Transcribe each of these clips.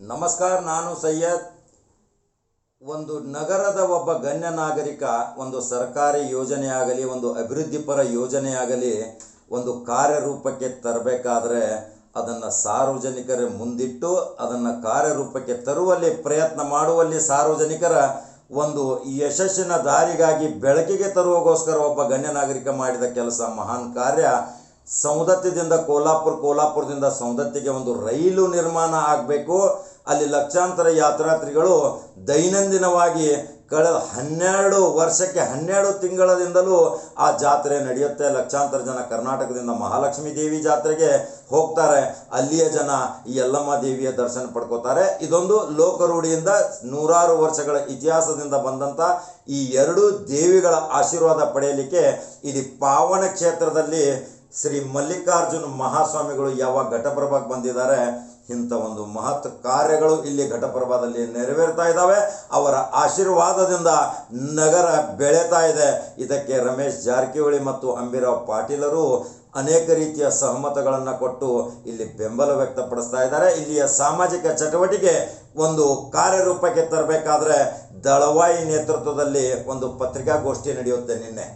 ನಮಸ್ಕಾರ, ನಾನು ಸೈಯದ್. ಒಂದು ನಗರದ ಒಬ್ಬ ಗಣ್ಯ ನಾಗರಿಕ, ಒಂದು ಸರ್ಕಾರಿ ಯೋಜನೆ ಆಗಲಿ, ಒಂದು ಅಭಿವೃದ್ಧಿಪರ ಯೋಜನೆ ಆಗಲಿ, ಒಂದು ಕಾರ್ಯರೂಪಕ್ಕೆ ತರಬೇಕಾದ್ರೆ ಅದನ್ನು ಸಾರ್ವಜನಿಕರ ಮುಂದಿಟ್ಟು, ಅದನ್ನು ಕಾರ್ಯರೂಪಕ್ಕೆ ತರುವಲ್ಲಿ, ಪ್ರಯತ್ನ ಮಾಡುವಲ್ಲಿ ಸಾರ್ವಜನಿಕರ ಒಂದು ಯಶಸ್ಸಿನ ದಾರಿಗಾಗಿ ಬೆಳಕಿಗೆ ತರುವಗೋಸ್ಕರ ಒಬ್ಬ ಗಣ್ಯ ನಾಗರಿಕ ಮಾಡಿದ ಕೆಲಸ ಮಹಾನ್ ಕಾರ್ಯ. ಸೌದತ್ತಿದಿಂದ ಕೋಲಾಪುರ ಕೋಲ್ಹಾಪುರದಿಂದ ಸೌದತ್ತಿಗೆ ಒಂದು ರೈಲು ನಿರ್ಮಾಣ ಆಗಬೇಕು. ಅಲ್ಲಿ ಲಕ್ಷಾಂತರ ಯಾತ್ರಾರ್ಥಿಗಳು ದೈನಂದಿನವಾಗಿ ಕಳೆದ ಹನ್ನೆರಡು ವರ್ಷಕ್ಕೆ ಹನ್ನೆರಡು ತಿಂಗಳದಿಂದಲೂ ಆ ಜಾತ್ರೆ ನಡೆಯುತ್ತೆ. ಲಕ್ಷಾಂತರ ಜನ ಕರ್ನಾಟಕದಿಂದ ಮಹಾಲಕ್ಷ್ಮಿ ದೇವಿ ಜಾತ್ರೆಗೆ ಹೋಗ್ತಾರೆ. ಅಲ್ಲಿಯ ಜನ ಈ ಯಲ್ಲಮ್ಮ ದೇವಿಯ ದರ್ಶನ ಪಡ್ಕೋತಾರೆ. ಇದೊಂದು ಲೋಕರೂಢಿಯಿಂದ ನೂರಾರು ವರ್ಷಗಳ ಇತಿಹಾಸದಿಂದ ಬಂದಂಥ ಈ ಎರಡೂ ದೇವಿಗಳ ಆಶೀರ್ವಾದ ಪಡೆಯಲಿಕ್ಕೆ ಇಲ್ಲಿ ಪಾವನ ಕ್ಷೇತ್ರದಲ್ಲಿ ಶ್ರೀ ಮಲ್ಲಿಕಾರ್ಜುನ ಮಹಾಸ್ವಾಮಿಗಳು ಯಾವಾಗ ಘಟಪ್ರಭಾಗೆ ಬಂದಿದ್ದಾರೆ, ಇಂಥ ಒಂದು ಮಹತ್ ಕಾರ್ಯಗಳು ಇಲ್ಲಿ ಘಟಪ್ರಭಾದಲ್ಲಿ ನೆರವೇರ್ತಾ ಇದ್ದಾವೆ. ಅವರ ಆಶೀರ್ವಾದದಿಂದ ನಗರ ಬೆಳೀತಾ ಇದೆ. ಇದಕ್ಕೆ ರಮೇಶ್ ಜಾರಕಿಹೊಳಿ ಮತ್ತು ಅಂಬಿರಾವ್ ಪಾಟೀಲರು ಅನೇಕ ರೀತಿಯ ಸಹಮತಗಳನ್ನು ಕೊಟ್ಟು ಇಲ್ಲಿ ಬೆಂಬಲ ವ್ಯಕ್ತಪಡಿಸ್ತಾ ಇದ್ದಾರೆ. ಇಲ್ಲಿಯ ಸಾಮಾಜಿಕ ಚಟುವಟಿಕೆ ಒಂದು ಕಾರ್ಯರೂಪಕ್ಕೆ ತರಬೇಕಾದ್ರೆ ದಳವಾಯಿ ನೇತೃತ್ವದಲ್ಲಿ ಒಂದು ಪತ್ರಿಕಾಗೋಷ್ಠಿ ನಡೆಯುತ್ತೆ ನಿನ್ನೆ.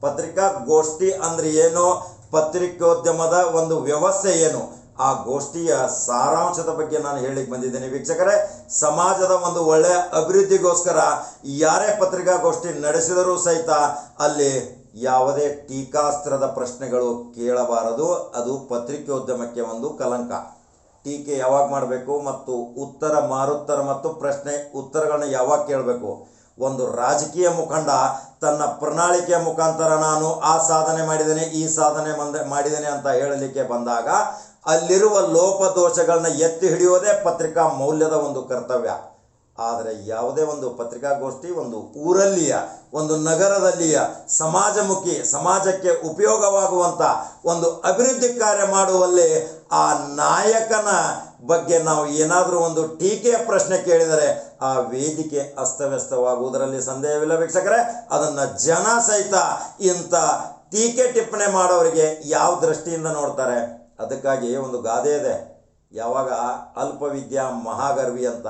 ಪತ್ರಿಕಾಗೋಷ್ಠಿ ಅಂದ್ರೆ ಏನು? ಪತ್ರಿಕೋದ್ಯಮದ ಒಂದು ವ್ಯವಸ್ಥೆ ಏನು? ಆ ಗೋಷ್ಠಿಯ ಸಾರಾಂಶದ ಬಗ್ಗೆ ನಾನು ಹೇಳಿಕ್ ಬಂದಿದ್ದೇನೆ. ವೀಕ್ಷಕರೇ, ಸಮಾಜದ ಒಂದು ಒಳ್ಳೆಯ ಅಭಿವೃದ್ಧಿಗೋಸ್ಕರ ಯಾರೇ ಪತ್ರಿಕಾಗೋಷ್ಠಿ ನಡೆಸಿದರೂ ಸಹಿತ ಅಲ್ಲಿ ಯಾವುದೇ ಟೀಕಾಸ್ತ್ರದ ಪ್ರಶ್ನೆಗಳು ಕೇಳಬಾರದು. ಅದು ಪತ್ರಿಕೋದ್ಯಮಕ್ಕೆ ಒಂದು ಕಲಂಕ. ಟೀಕೆ ಯಾವಾಗ ಮಾಡಬೇಕು ಮತ್ತು ಉತ್ತರ, ಮಾರುತ್ತರ ಮತ್ತು ಪ್ರಶ್ನೆ ಉತ್ತರಗಳನ್ನ ಯಾವಾಗ ಕೇಳಬೇಕು? ಒಂದು ರಾಜಕೀಯ ಮುಖಂಡ ತನ್ನ ಪ್ರಣಾಳಿಕೆಯ ಮುಖಾಂತರ ನಾನು ಆ ಸಾಧನೆ ಮಾಡಿದ್ದೇನೆ, ಈ ಸಾಧನೆ ಮಾಡಿದ್ದೇನೆ ಅಂತ ಹೇಳಲಿಕ್ಕೆ ಬಂದಾಗ ಅಲ್ಲಿರುವ ಲೋಪದೋಷಗಳನ್ನ ಎತ್ತಿ ಹಿಡಿಯೋದೇ ಪತ್ರಿಕಾ ಮೌಲ್ಯದ ಒಂದು ಕರ್ತವ್ಯ. ಆದರೆ ಯಾವುದೇ ಒಂದು ಪತ್ರಿಕಾಗೋಷ್ಠಿ ಒಂದು ಊರಲ್ಲಿಯ, ಒಂದು ನಗರದಲ್ಲಿಯ ಸಮಾಜಮುಖಿ, ಸಮಾಜಕ್ಕೆ ಉಪಯೋಗವಾಗುವಂಥ ಒಂದು ಅಭಿವೃದ್ಧಿ ಕಾರ್ಯ ಮಾಡುವಲ್ಲಿ ಆ ನಾಯಕನ ಬಗ್ಗೆ ನಾವು ಏನಾದರೂ ಒಂದು ಟೀಕೆ ಪ್ರಶ್ನೆ ಕೇಳಿದರೆ ಆ ವೇದಿಕೆ ಅಸ್ತವ್ಯಸ್ತವಾಗುವುದರಲ್ಲಿ ಸಂದೇಹವಿಲ್ಲ ವೀಕ್ಷಕರೇ. ಅದನ್ನು ಜನ ಸಹಿತ ಇಂಥ ಟೀಕೆ ಟಿಪ್ಪಣೆ ಮಾಡೋರಿಗೆ ಯಾವ ದೃಷ್ಟಿಯಿಂದ ನೋಡ್ತಾರೆ? ಅದಕ್ಕಾಗಿ ಒಂದು ಗಾದೆ ಇದೆ. ಯಾವಾಗ ಅಲ್ಪವಿದ್ಯಾ ಮಹಾಗರ್ವಿ ಅಂತ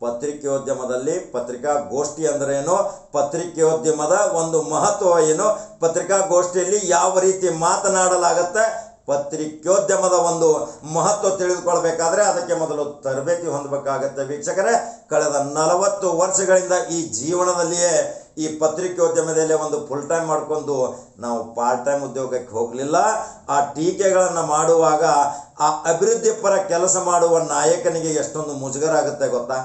ಪತ್ರಿಕೋದ್ಯಮದಲ್ಲಿ ಪತ್ರಿಕಾಗೋಷ್ಠಿ ಅಂದ್ರೇನು ಪತ್ರಿಕೋದ್ಯಮದ ಒಂದು ಮಹತ್ವ ಏನು? ಪತ್ರಿಕಾಗೋಷ್ಠಿಯಲ್ಲಿ ಯಾವ ರೀತಿ ಮಾತನಾಡಲಾಗತ್ತೆ? ಪತ್ರಿಕೋದ್ಯಮದ ಒಂದು ಮಹತ್ವ ತಿಳಿದುಕೊಳ್ಬೇಕಾದ್ರೆ ಅದಕ್ಕೆ ಮೊದಲು ತರಬೇತಿ ಹೊಂದಬೇಕಾಗತ್ತೆ ವೀಕ್ಷಕರೇ. ಕಳೆದ ನಲವತ್ತು ವರ್ಷಗಳಿಂದ ಈ ಜೀವನದಲ್ಲಿಯೇ ಈ ಪತ್ರಿಕೋದ್ಯಮದಲ್ಲಿ ಒಂದು ಫುಲ್ ಟೈಮ್ ಮಾಡ್ಕೊಂಡು ನಾವು ಪಾರ್ಟ್ ಟೈಮ್ ಉದ್ಯೋಗಕ್ಕೆ ಹೋಗಲಿಲ್ಲ. ಆ ಟೀಕೆಗಳನ್ನು ಮಾಡುವಾಗ ಆ ಅಭಿವೃದ್ಧಿ ಪರ ಕೆಲಸ ಮಾಡುವ ನಾಯಕನಿಗೆ ಎಷ್ಟೊಂದು ಮುಜುಗರ ಆಗುತ್ತೆ ಗೊತ್ತಾ?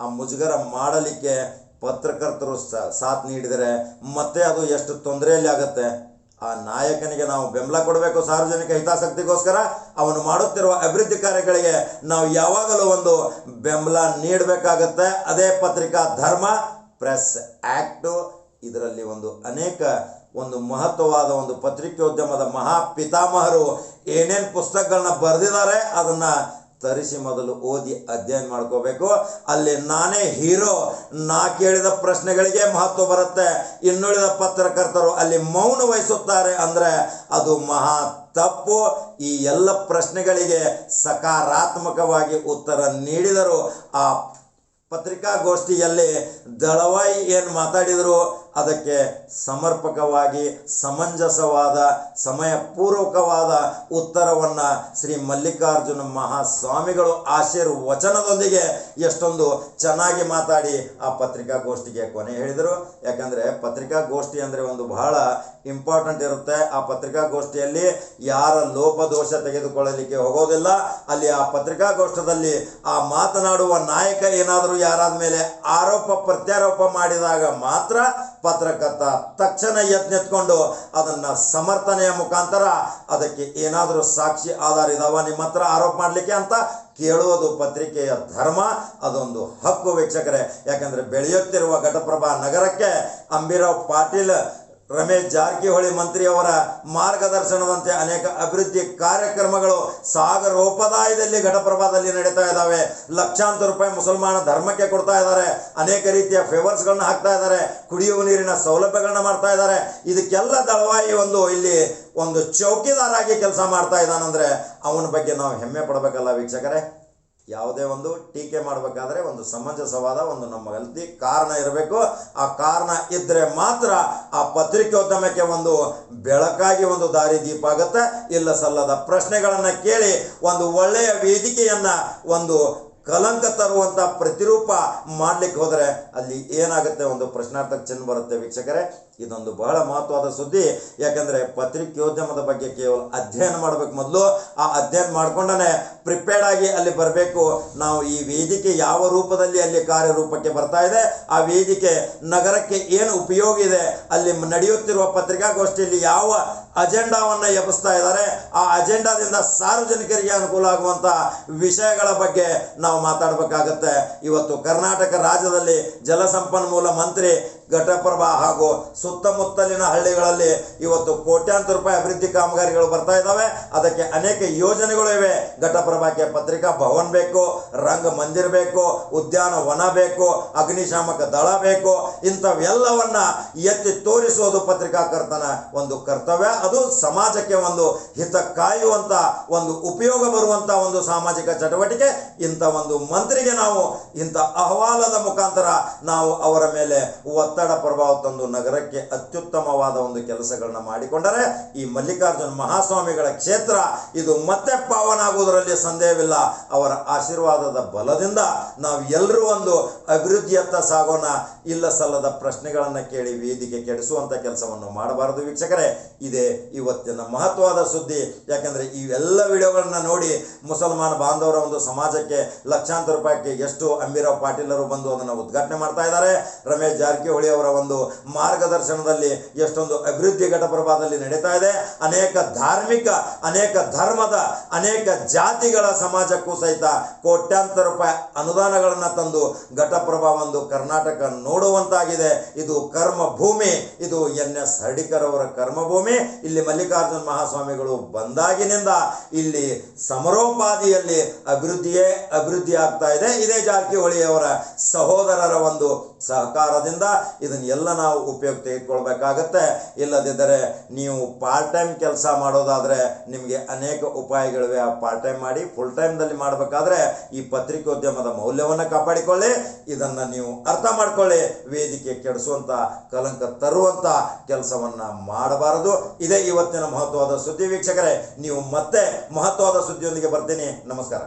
ಆ ಮುಜುಗರ ಮಾಡಲಿಕ್ಕೆ ಪತ್ರಕರ್ತರು ಸಾಥ್ ನೀಡಿದರೆ ಮತ್ತೆ ಅದು ಎಷ್ಟು ತೊಂದರೆಯಲ್ಲಿ ಆಗುತ್ತೆ? ಆ ನಾಯಕನಿಗೆ ನಾವು ಬೆಂಬಲ ಕೊಡಬೇಕು ಸಾರ್ವಜನಿಕ ಹಿತಾಸಕ್ತಿಗೋಸ್ಕರ. ಅವನು ಮಾಡುತ್ತಿರುವ ಅಭಿವೃದ್ಧಿ ಕಾರ್ಯಗಳಿಗೆ ನಾವು ಯಾವಾಗಲೂ ಒಂದು ಬೆಂಬಲ ನೀಡಬೇಕಾಗತ್ತೆ. ಅದೇ ಪತ್ರಿಕಾ ಧರ್ಮ, ಪ್ರೆಸ್ ಆ್ಯಕ್ಟು ಇದರಲ್ಲಿ ಒಂದು ಅನೇಕ ಒಂದು ಮಹತ್ವವಾದ ಒಂದು ಪತ್ರಿಕೋದ್ಯಮದ ಮಹಾ ಪಿತಾಮಹರು ಏನೇನು ಪುಸ್ತಕಗಳನ್ನ ಬರೆದಿದ್ದಾರೆ, ಅದನ್ನು ತರಿಸಿ ಮೊದಲು ಓದಿ ಅಧ್ಯಯನ ಮಾಡ್ಕೋಬೇಕು. ಅಲ್ಲಿ ನಾನೇ ಹೀರೋ, ನಾ ಕೇಳಿದ ಪ್ರಶ್ನೆಗಳಿಗೆ ಮಹತ್ವ ಬರುತ್ತೆ. ಇನ್ನುಳಿದ ಪತ್ರಕರ್ತರು ಅಲ್ಲಿ ಮೌನ ವಹಿಸುತ್ತಾರೆ ಅಂದರೆ ಅದು ಮಹಾ ತಪ್ಪು. ಈ ಎಲ್ಲ ಪ್ರಶ್ನೆಗಳಿಗೆ ಸಕಾರಾತ್ಮಕವಾಗಿ ಉತ್ತರ ನೀಡಿದರು. ಆ ಪತ್ರಿಕಾಗೋಷ್ಠಿಯಲ್ಲಿ ದಳವಾಯಿ ಏನು ಮಾತಾಡಿದರು? ಅದಕ್ಕೆ ಸಮರ್ಪಕವಾಗಿ, ಸಮಂಜಸವಾದ ಸಮಯಪೂರ್ವಕವಾದ ಉತ್ತರವನ್ನು ಶ್ರೀ ಮಲ್ಲಿಕಾರ್ಜುನ ಮಹಾಸ್ವಾಮಿಗಳು ಆಶೀರ್ವಚನದೊಂದಿಗೆ ಎಷ್ಟೊಂದು ಚೆನ್ನಾಗಿ ಮಾತಾಡಿ ಆ ಪತ್ರಿಕಾಗೋಷ್ಠಿಗೆ ಕೊನೆ ಹೇಳಿದರು. ಯಾಕಂದರೆ ಪತ್ರಿಕಾಗೋಷ್ಠಿ ಅಂದರೆ ಒಂದು ಬಹಳ ಇಂಪಾರ್ಟೆಂಟ್ ಇರುತ್ತೆ. ಆ ಪತ್ರಿಕಾಗೋಷ್ಠಿಯಲ್ಲಿ ಯಾರ ಲೋಪದೋಷ ತೆಗೆದುಕೊಳ್ಳಲಿಕ್ಕೆ ಹೋಗೋದಿಲ್ಲ. ಅಲ್ಲಿ ಆ ಪತ್ರಿಕಾಗೋಷ್ಠದಲ್ಲಿ ಆ ಮಾತನಾಡುವ ನಾಯಕ ಏನಾದರೂ ಯಾರಾದ ಮೇಲೆ ಆರೋಪ ಪ್ರತ್ಯಾರೋಪ ಮಾಡಿದಾಗ ಮಾತ್ರ ಪತ್ರಕರ್ತ ತಕ್ಷಣ ಎತ್ನೆತ್ಕೊಂಡು ಅದನ್ನು ಸಮರ್ಥನೆಯ ಮುಖಾಂತರ ಅದಕ್ಕೆ ಏನಾದರೂ ಸಾಕ್ಷಿ ಆಧಾರ ಇದಾವ, ನಿಮ್ಮ ಹತ್ರ ಆರೋಪ ಮಾಡಲಿಕ್ಕೆ ಅಂತ ಕೇಳುವುದು ಪತ್ರಿಕೆಯ ಧರ್ಮ, ಅದೊಂದು ಹಕ್ಕು ವೀಕ್ಷಕರೇ. ಯಾಕಂದರೆ ಬೆಳೆಯುತ್ತಿರುವ ಘಟಪ್ರಭಾ ನಗರಕ್ಕೆ ಅಂಬಿರಾವ್ ಪಾಟೀಲ್ ರಮೇಶ್ ಜಾರಕಿಹೊಳಿ ಮಂತ್ರಿಯವರ ಮಾರ್ಗದರ್ಶನದಂತೆ ಅನೇಕ ಅಭಿವೃದ್ಧಿ ಕಾರ್ಯಕ್ರಮಗಳು ಸಾಗರೋಪದಾಯದಲ್ಲಿ ಘಟಪ್ರಭಾದಲ್ಲಿ ನಡೀತಾ ಇದ್ದಾವೆ. ಲಕ್ಷಾಂತರ ರೂಪಾಯಿ ಮುಸಲ್ಮಾನ ಧರ್ಮಕ್ಕೆ ಕೊಡ್ತಾ ಇದ್ದಾರೆ. ಅನೇಕ ರೀತಿಯ ಫೇವರ್ಸ್ಗಳನ್ನ ಹಾಕ್ತಾ ಇದ್ದಾರೆ. ಕುಡಿಯುವ ನೀರಿನ ಸೌಲಭ್ಯಗಳನ್ನ ಮಾಡ್ತಾ ಇದ್ದಾರೆ. ಇದಕ್ಕೆಲ್ಲ ದಳವಾಯಿ ಒಂದು ಇಲ್ಲಿ ಒಂದು ಚೌಕಿದಾರಾಗಿ ಕೆಲಸ ಮಾಡ್ತಾ ಇದ್ದಾನಂದ್ರೆ ಅವನ ಬಗ್ಗೆ ನಾವು ಹೆಮ್ಮೆ ಪಡಬೇಕಲ್ಲ ವೀಕ್ಷಕರೇ. ಯಾವುದೇ ಒಂದು ಟೀಕೆ ಮಾಡಬೇಕಾದ್ರೆ ಒಂದು ಸಮಂಜಸವಾದ ಒಂದು ನಮ್ಮ ನಮ್ಮಲ್ಲಿ ಕಾರಣ ಇರಬೇಕು. ಆ ಕಾರಣ ಇದ್ರೆ ಮಾತ್ರ ಆ ಪತ್ರಿಕೋದ್ಯಮಕ್ಕೆ ಒಂದು ಬೆಳಕಾಗಿ ಒಂದು ದಾರಿ ದೀಪ ಆಗುತ್ತೆ. ಇಲ್ಲ ಸಲ್ಲದ ಪ್ರಶ್ನೆಗಳನ್ನು ಕೇಳಿ ಒಂದು ಒಳ್ಳೆಯ ವೇದಿಕೆಯನ್ನ ಒಂದು ಕಲಂಕ ತರುವಂತ ಪ್ರತಿರೂಪ ಮಾಡ್ಲಿಕ್ಕೆ ಹೋದ್ರೆ ಅಲ್ಲಿ ಏನಾಗುತ್ತೆ ಒಂದು ಪ್ರಶ್ನಾರ್ಥಕ ಚಿಹ್ನೆ ಬರುತ್ತೆ ವೀಕ್ಷಕರೇ. ಇದೊಂದು ಬಹಳ ಮಹತ್ವದ ಸುದ್ದಿ. ಯಾಕಂದ್ರೆ ಪತ್ರಿಕೋದ್ಯಮದ ಬಗ್ಗೆ ಕೇವಲ ಅಧ್ಯಯನ ಮಾಡಬೇಕು ಮೊದಲು. ಆ ಅಧ್ಯಯನ ಮಾಡ್ಕೊಂಡನೆ ಪ್ರಿಪೇರ್ಡ್ ಆಗಿ ಅಲ್ಲಿ ಬರಬೇಕು. ನಾವು ಈ ವೇದಿಕೆ ಯಾವ ರೂಪದಲ್ಲಿ ಅಲ್ಲಿ ಕಾರ್ಯರೂಪಕ್ಕೆ ಬರ್ತಾ ಇದೆ, ಆ ವೇದಿಕೆ ನಗರಕ್ಕೆ ಏನು ಉಪಯೋಗ ಇದೆ, ಅಲ್ಲಿ ನಡೆಯುತ್ತಿರುವ ಪತ್ರಿಕಾಗೋಷ್ಠಿಯಲ್ಲಿ ಯಾವ ಅಜೆಂಡಾವನ್ನ ಎಬ್ಬಿಸ್ತಾ ಇದ್ದಾರೆ, ಆ ಅಜೆಂಡಾದಿಂದ ಸಾರ್ವಜನಿಕರಿಗೆ ಅನುಕೂಲ ಆಗುವಂತ ವಿಷಯಗಳ ಬಗ್ಗೆ ನಾವು ಮಾತಾಡಬೇಕಾಗತ್ತೆ. ಇವತ್ತು ಕರ್ನಾಟಕ ರಾಜ್ಯದಲ್ಲಿ ಜಲಸಂಪನ್ಮೂಲ ಮಂತ್ರಿ ಘಟಪ್ರಭಾ ಹಾಗೂ ಸುತ್ತಮುತ್ತಲಿನ ಹಳ್ಳಿಗಳಲ್ಲಿ ಇವತ್ತು ಕೋಟ್ಯಾಂತರ ರೂಪಾಯಿ ಅಭಿವೃದ್ಧಿ ಕಾಮಗಾರಿಗಳು ಬರ್ತಾ ಇದ್ದಾವೆ. ಅದಕ್ಕೆ ಅನೇಕ ಯೋಜನೆಗಳು ಇವೆ. ಘಟಪ್ರಭಾಕ್ಕೆ ಪತ್ರಿಕಾ ಭವನ್ ಬೇಕು, ರಂಗ ಮಂದಿರ ಬೇಕು ಉದ್ಯಾನವನ ಬೇಕು, ಅಗ್ನಿಶಾಮಕ ದಳ ಬೇಕು. ಇಂಥವೆಲ್ಲವನ್ನ ಎತ್ತಿ ತೋರಿಸುವುದು ಪತ್ರಿಕಾಕರ್ತನ ಒಂದು ಕರ್ತವ್ಯ. ಅದು ಸಮಾಜಕ್ಕೆ ಒಂದು ಹಿತ ಕಾಯುವಂತ, ಒಂದು ಉಪಯೋಗ ಬರುವಂತ ಒಂದು ಸಾಮಾಜಿಕ ಚಟುವಟಿಕೆ. ಇಂಥ ಒಂದು ಮಂತ್ರಿಗೆ ನಾವು ಇಂಥ ಅಹವಾಲದ ಮುಖಾಂತರ ನಾವು ಅವರ ಮೇಲೆ ಒತ್ತಡ ಪ್ರಭಾವ ತಂದು ನಗರಕ್ಕೆ ಅತ್ಯುತ್ತಮವಾದ ಒಂದು ಕೆಲಸಗಳನ್ನ ಮಾಡಿಕೊಂಡರೆ ಈ ಮಲ್ಲಿಕಾರ್ಜುನ ಮಹಾಸ್ವಾಮಿಗಳ ಕ್ಷೇತ್ರ ಇದು ಮತ್ತೆ ಪಾವನಾಗುವುದರಲ್ಲಿ ಸಂದೇಹವಿಲ್ಲ. ಅವರ ಆಶೀರ್ವಾದದ ಬಲದಿಂದ ನಾವು ಎಲ್ಲರೂ ಒಂದು ಅಭಿವೃದ್ಧಿಯತ್ತ ಸಾಗೋಣ ಇಲ್ಲ ಸಲ್ಲದ ಪ್ರಶ್ನೆಗಳನ್ನ ಕೇಳಿ ವೇದಿಕೆ ಕೆಡಿಸುವಂತ ಕೆಲಸವನ್ನು ಮಾಡಬಾರದು ವೀಕ್ಷಕರೇ. ಇದೇ ಇವತ್ತಿನ ಮಹತ್ವದ ಸುದ್ದಿ. ಯಾಕಂದ್ರೆ ಇವೆಲ್ಲ ವಿಡಿಯೋಗಳನ್ನ ನೋಡಿ ಮುಸಲ್ಮಾನ ಬಾಂಧವರ ಒಂದು ಸಮಾಜಕ್ಕೆ ಲಕ್ಷಾಂತರ ರೂಪಾಯಿಗೆ ಎಷ್ಟು ಅಂಬಿರಾವ್ ಪಾಟೀಲರು ಬಂದು ಅದನ್ನು ಉದ್ಘಾಟನೆ ಮಾಡ್ತಾ ಇದ್ದಾರೆ. ರಮೇಶ್ ಜಾರಕಿಹೊಳಿ ಅವರ ಒಂದು ಮಾರ್ಗದರ್ಶನದಲ್ಲಿ ಎಷ್ಟೊಂದು ಅಭಿವೃದ್ಧಿ ಘಟಪ್ರಭಾದಲ್ಲಿ ನಡೀತಾ ಇದೆ. ಅನೇಕ ಧಾರ್ಮಿಕ, ಅನೇಕ ಧರ್ಮದ, ಅನೇಕ ಜಾತಿಗಳ ಸಮಾಜಕ್ಕೂ ಸಹಿತ ಕೋಟ್ಯಾಂತರ ರೂಪಾಯಿ ಅನುದಾನಗಳನ್ನು ತಂದು ಘಟಪ್ರಭಾ ಒಂದು ಕರ್ನಾಟಕ ನೋಡುವಂತಾಗಿದೆ. ಇದು ಕರ್ಮ ಭೂಮಿ ಇದು ಎನ್ ಎಸ್ ಹರ್ಡಿಕರ್ ಕರ್ಮಭೂಮಿ. ಇಲ್ಲಿ ಮಲ್ಲಿಕಾರ್ಜುನ ಮಹಾಸ್ವಾಮಿಗಳು ಬಂದಾಗಿನಿಂದ ಇಲ್ಲಿ ಸಮರೋಪಾದಿಯಲ್ಲಿ ಅಭಿವೃದ್ಧಿಯೇ ಅಭಿವೃದ್ಧಿ ಆಗ್ತಾ ಇದೆ. ಇದೇ ಜಾರಕಿಹೊಳಿಯವರ ಸಹೋದರರ ಒಂದು ಸಹಕಾರದಿಂದ ಇದನ್ನೆಲ್ಲ ನಾವು ಉಪಯೋಗ ತೆಗೆದುಕೊಳ್ಬೇಕಾಗತ್ತೆ. ಇಲ್ಲದಿದ್ದರೆ ನೀವು ಪಾರ್ಟ್ ಟೈಮ್ ಕೆಲಸ ಮಾಡೋದಾದರೆ ನಿಮಗೆ ಅನೇಕ ಉಪಾಯಗಳಿವೆ. ಆ ಪಾರ್ಟ್ ಟೈಮ್ ಮಾಡಿ ಫುಲ್ ಟೈಮ್ದಲ್ಲಿ ಮಾಡಬೇಕಾದ್ರೆ ಈ ಪತ್ರಿಕೋದ್ಯಮದ ಮೌಲ್ಯವನ್ನು ಕಾಪಾಡಿಕೊಳ್ಳಿ. ಇದನ್ನು ನೀವು ಅರ್ಥ ಮಾಡಿಕೊಳ್ಳಿ. ವೇದಿಕೆ ಕೆಡಿಸುವಂಥ ಕಲಂಕ ತರುವಂಥ ಕೆಲಸವನ್ನು ಮಾಡಬಾರದು. ಇದೇ ಇವತ್ತಿನ ಮಹತ್ವದ ಸುದ್ದಿ ವೀಕ್ಷಕರೇ, ನೀವು ಮತ್ತೆ ಮಹತ್ವದ ಸುದ್ದಿಯೊಂದಿಗೆ ಬರ್ತೀನಿ. ನಮಸ್ಕಾರ.